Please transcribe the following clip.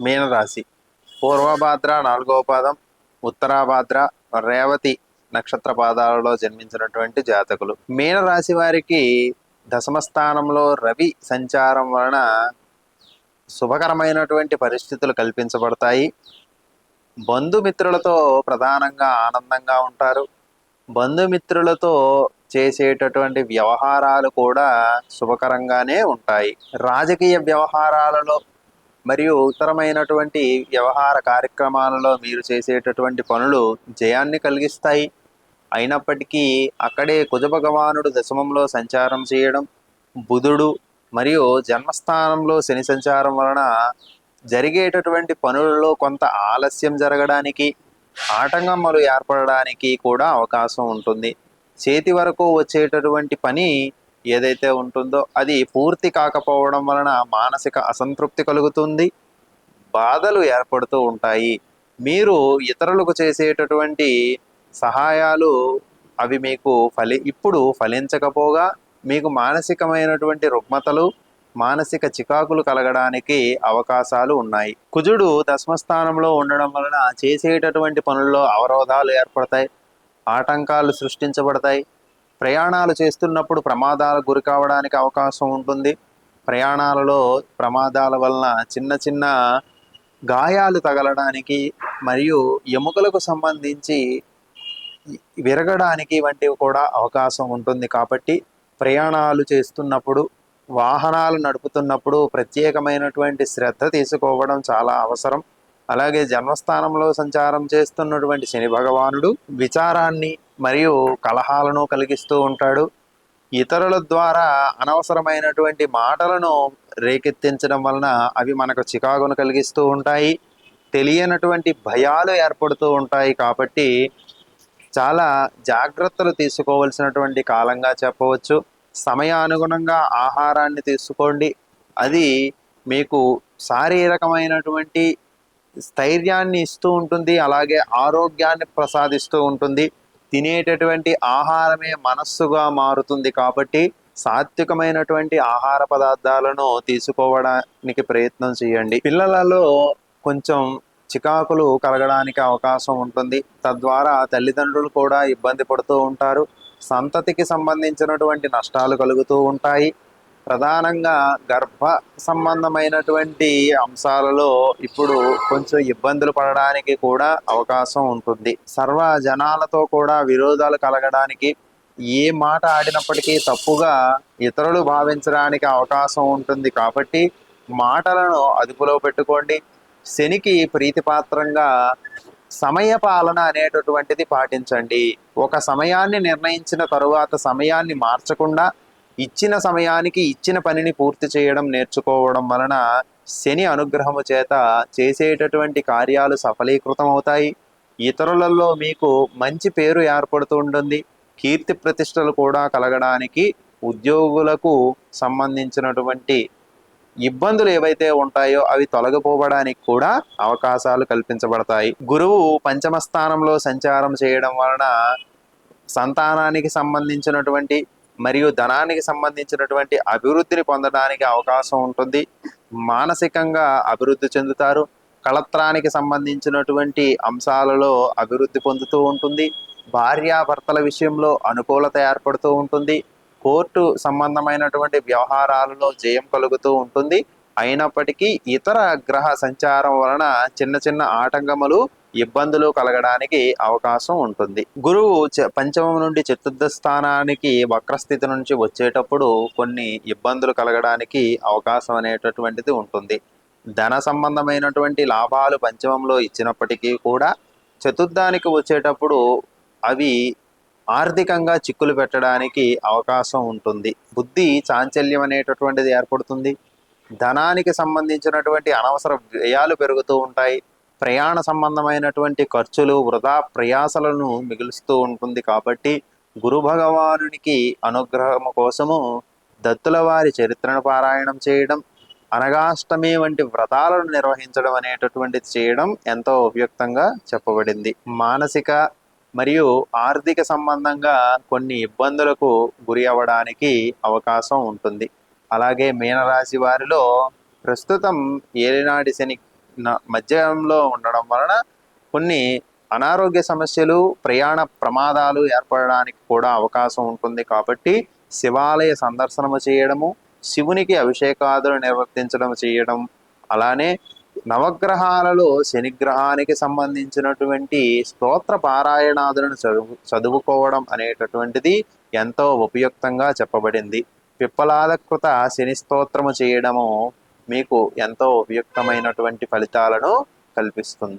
మీనరాశి. పూర్వభాద్ర నాలుగవ పాదం ఉత్తరాభాద్ర రేవతి నక్షత్ర పాదాలలో జన్మించినటువంటి జాతకులు. మీనరాశి వారికి దశమ స్థానంలో రవి సంచారం వలన శుభకరమైనటువంటి పరిస్థితులు కల్పించబడతాయి. బంధుమిత్రులతో ప్రధానంగా ఆనందంగా ఉంటారు. బంధుమిత్రులతో చేసేటటువంటి వ్యవహారాలు కూడా శుభకరంగానే ఉంటాయి. రాజకీయ వ్యవహారాలలో మరియు ఇతరమైనటువంటి వ్యవహార కార్యక్రమాలలో మీరు చేసేటటువంటి పనులు జయాన్ని కలిగిస్తాయి. అయినప్పటికీ అక్కడే కుజభగవానుడు దశమంలో సంచారం చేయడం బుధుడు మరియు జన్మస్థానంలో శని సంచారం వలన జరిగేటటువంటి పనులలో కొంత ఆలస్యం జరగడానికి ఆటంకమ్మలు ఏర్పడడానికి కూడా అవకాశం ఉంటుంది. చేతి వరకు వచ్చేటటువంటి పని ఏదైతే ఉంటుందో అది పూర్తి కాకపోవడం వలన మానసిక అసంతృప్తి కలుగుతుంది బాధలు ఏర్పడుతూ ఉంటాయి. మీరు ఇతరులకు చేసేటటువంటి సహాయాలు అవి మీకు ఫలి ఇప్పుడు ఫలించకపోగా మీకు మానసికమైనటువంటి రుగ్మతలు మానసిక చికాకులు కలగడానికి అవకాశాలు ఉన్నాయి. కుజుడు దశమస్థానంలో ఉండడం వలన చేసేటటువంటి పనుల్లో అవరోధాలు ఏర్పడతాయి ఆటంకాలు సృష్టించబడతాయి. ప్రయాణాలు చేస్తున్నప్పుడు ప్రమాదాలకు గురి కావడానికి అవకాశం ఉంటుంది. ప్రయాణాలలో ప్రమాదాల వలన చిన్న చిన్న గాయాలు తగలడానికి మరియు ఎముకలకు సంబంధించి విరగడానికి వంటివి కూడా అవకాశం ఉంటుంది. కాబట్టి ప్రయాణాలు చేస్తున్నప్పుడు వాహనాలు నడుపుతున్నప్పుడు ప్రత్యేకమైనటువంటి శ్రద్ధ తీసుకోవడం చాలా అవసరం. అలాగే జన్మస్థానంలో సంచారం చేస్తున్నటువంటి శని భగవానుడు విచారాన్ని మరియు కలహాలను కలిగిస్తూ ఉంటాడు. ఇతరుల ద్వారా అనవసరమైనటువంటి మాటలను రేకెత్తించడం వలన అవి మనకు చికాకును కలిగిస్తూ ఉంటాయి. తెలియనటువంటి భయాలు ఏర్పడుతూ ఉంటాయి కాబట్టి చాలా జాగ్రత్తలు తీసుకోవలసినటువంటి కాలంగా చెప్పవచ్చు. సమయానుగుణంగా ఆహారాన్ని తీసుకోండి. అది మీకు శారీరకమైనటువంటి స్థైర్యాన్ని ఇస్తూ ఉంటుంది. అలాగే ఆరోగ్యాన్ని ప్రసాదిస్తూ ఉంటుంది. తినేటటువంటి ఆహారమే మనస్సుగా మారుతుంది కాబట్టి సాత్వికమైనటువంటి ఆహార పదార్థాలను తీసుకోవడానికి ప్రయత్నం చేయండి. పిల్లలలో కొంచెం చికాకులు కలగడానికి అవకాశం ఉంటుంది. తద్వారా తల్లిదండ్రులు కూడా ఇబ్బంది పడుతూ ఉంటారు. సంతతికి సంబంధించినటువంటి నష్టాలు కలుగుతూ ఉంటాయి. ప్రధానంగా గర్భ సంబంధమైనటువంటి అంశాలలో ఇప్పుడు కొంచెం ఇబ్బందులు పడడానికి కూడా అవకాశం ఉంటుంది. సర్వ జనాలతో కూడా విరోధాలు కలగడానికి ఏ మాట ఆడినప్పటికీ తప్పుగా ఇతరులు భావించడానికి అవకాశం ఉంటుంది. కాబట్టి మాటలను అదుపులో పెట్టుకోండి. శనికి ప్రీతిపాత్రంగా సమయ పాలన అనేటటువంటిది పాటించండి. ఒక సమయాన్ని నిర్ణయించిన తరువాత సమయాన్ని మార్చకుండా ఇచ్చిన సమయానికి ఇచ్చిన పనిని పూర్తి చేయడం నేర్చుకోవడం వలన శని అనుగ్రహము చేత చేసేటటువంటి కార్యాలు సఫలీకృతం అవుతాయి ఇతరులలో మీకు మంచి పేరు ఏర్పడుతూ ఉంటుంది. కీర్తి ప్రతిష్టలు కూడా కలగడానికి ఉద్యోగులకు సంబంధించినటువంటి ఇబ్బందులు ఏవైతే ఉంటాయో అవి తొలగిపోవడానికి కూడా అవకాశాలు కల్పించబడతాయి. గురువు పంచమ స్థానంలో సంచారం చేయడం వలన సంతానానికి సంబంధించినటువంటి మరియు ధనానికి సంబంధించినటువంటి అభివృద్ధిని పొందడానికి అవకాశం ఉంటుంది. మానసికంగా అభివృద్ధి చెందుతారు. కళత్రానికి సంబంధించినటువంటి అంశాలలో అభివృద్ధి పొందుతూ ఉంటుంది. భార్యాభర్తల విషయంలో అనుకూలత ఏర్పడుతూ ఉంటుంది. కోర్టు సంబంధమైనటువంటి వ్యవహారాలలో జయం కలుగుతూ ఉంటుంది. అయినప్పటికీ ఇతర గ్రహ సంచారం వలన చిన్న చిన్న ఆటంకములు ఇబ్బందులు కలగడానికి అవకాశం ఉంటుంది. గురువు చ- పంచమం నుండి చతుర్థ స్థానానికి వక్రస్థితి నుంచి వచ్చేటప్పుడు కొన్ని ఇబ్బందులు కలగడానికి అవకాశం అనేటటువంటిది ఉంటుంది. ధన సంబంధమైనటువంటి లాభాలు పంచమంలో ఇచ్చినప్పటికీ కూడా చతుర్థానికి వచ్చేటప్పుడు అవి ఆర్థికంగా చిక్కులు పెట్టడానికి అవకాశం ఉంటుంది. బుద్ధి చాంచల్యం అనేటటువంటిది ఏర్పడుతుంది. ధనానికి సంబంధించినటువంటి అనవసర వ్యయాలు పెరుగుతూ ఉంటాయి. ప్రయాణ సంబంధమైనటువంటి ఖర్చులు వృధా ప్రయాసలను మిగులుస్తూ ఉంటుంది కాబట్టి గురు భగవానునికి అనుగ్రహం కోసము దత్తుల వారి చరిత్రను పారాయణం చేయడం అనగాష్టమి వంటి వ్రతాలను నిర్వహించడం అనేటటువంటిది చేయడం ఎంతో ఉపయుక్తంగా చెప్పబడింది. మానసిక మరియు ఆర్థిక సంబంధంగా కొన్ని ఇబ్బందులకు గురి అవ్వడానికి అవకాశం ఉంటుంది. అలాగే మీనరాశి వారిలో ప్రస్తుతం ఏలినాటి శని మధ్యంలో ఉండడం వలన కొన్ని అనారోగ్య సమస్యలు ప్రయాణ ప్రమాదాలు ఏర్పడడానికి కూడా అవకాశం ఉంటుంది. కాబట్టి శివాలయ సందర్శనము చేయడము శివునికి అభిషేకాదులు నిర్వర్తించడం చేయడం అలానే నవగ్రహాలలో శనిగ్రహానికి సంబంధించినటువంటి స్తోత్ర పారాయణాదులను చదువు చదువుకోవడం అనేటటువంటిది ఎంతో ఉపయుక్తంగా చెప్పబడింది. పిప్పలాలకృత శని స్తోత్రము చేయడము మీకు ఎంతో ఉపయుక్తమైనటువంటి ఫలితాలను కల్పిస్తుంది.